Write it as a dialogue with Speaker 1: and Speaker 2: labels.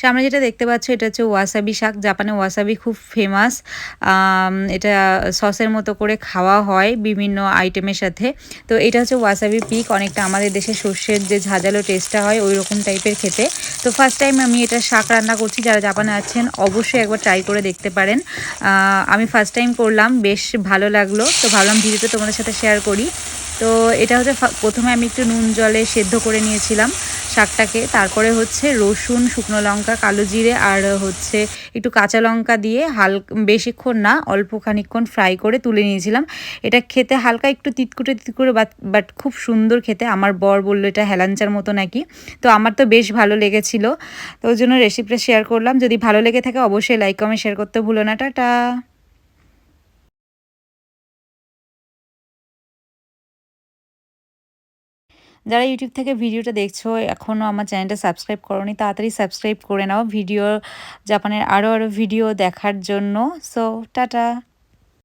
Speaker 1: সামনে যেটা দেখতে পাচ্ছ, এটা হচ্ছে ওয়াসাবি শাক। জাপানে ওয়াসাবি খুব ফেমাস এটা সসের মতো করে খাওয়া হয় বিভিন্ন আইটেমের সাথে। তো এটা হচ্ছে ওয়াসাবি পিক অনেকটা আমাদের দেশে সর্ষের যে ঝাঁঝালো টেস্টটা হয় ওই রকম টাইপের খেতে। তো ফার্স্ট টাইম আমি এটা শাক রান্না করছি। যারা জাপানে আছেন, অবশ্যই একবার ট্রাই করে দেখতে পারেন। আমি ফার্স্ট টাইম করলাম, বেশ ভালো লাগল। তো ভাবলাম ভিডিওটা তোমাদের সাথে শেয়ার করি। তো এটা হচ্ছে প্রথমে আমি একটু নুন জলে সেদ্ধ করে নিয়েছিলাম। শাকটাকে, তারপরে হচ্ছে রসুন, শুকনো লঙ্কা, কালো জিরে আর হচ্ছে একটু কাঁচা লঙ্কা দিয়ে হাল, বেশিক্ষণ না, অল্প খানিক্ষণ ফ্রাই করে তুলে নিয়েছিলাম। এটা খেতে হালকা একটু তিতকুটে তিতকুটে বাট বাট খুব সুন্দর খেতে। আমার বর বলল, এটা হেলাঞ্চার মতো নাকি? তো আমার তো বেশ ভালো লেগেছিলো। তো ওই জন্য রেসিপিটা শেয়ার করলাম। যদি ভালো লেগে থাকে, অবশ্যই লাইক কমেন্ট শেয়ার করতে ভুলো না। টাটা! যারা ইউটিউব থেকে ভিডিওটা দেখছ এখনও আমার চ্যানেলটা সাবস্ক্রাইব করো নি তাড়াতাড়ি সাবস্ক্রাইব করে নাও ভিডিও জাপানের আরও আরও ভিডিও দেখার জন্য। So tata.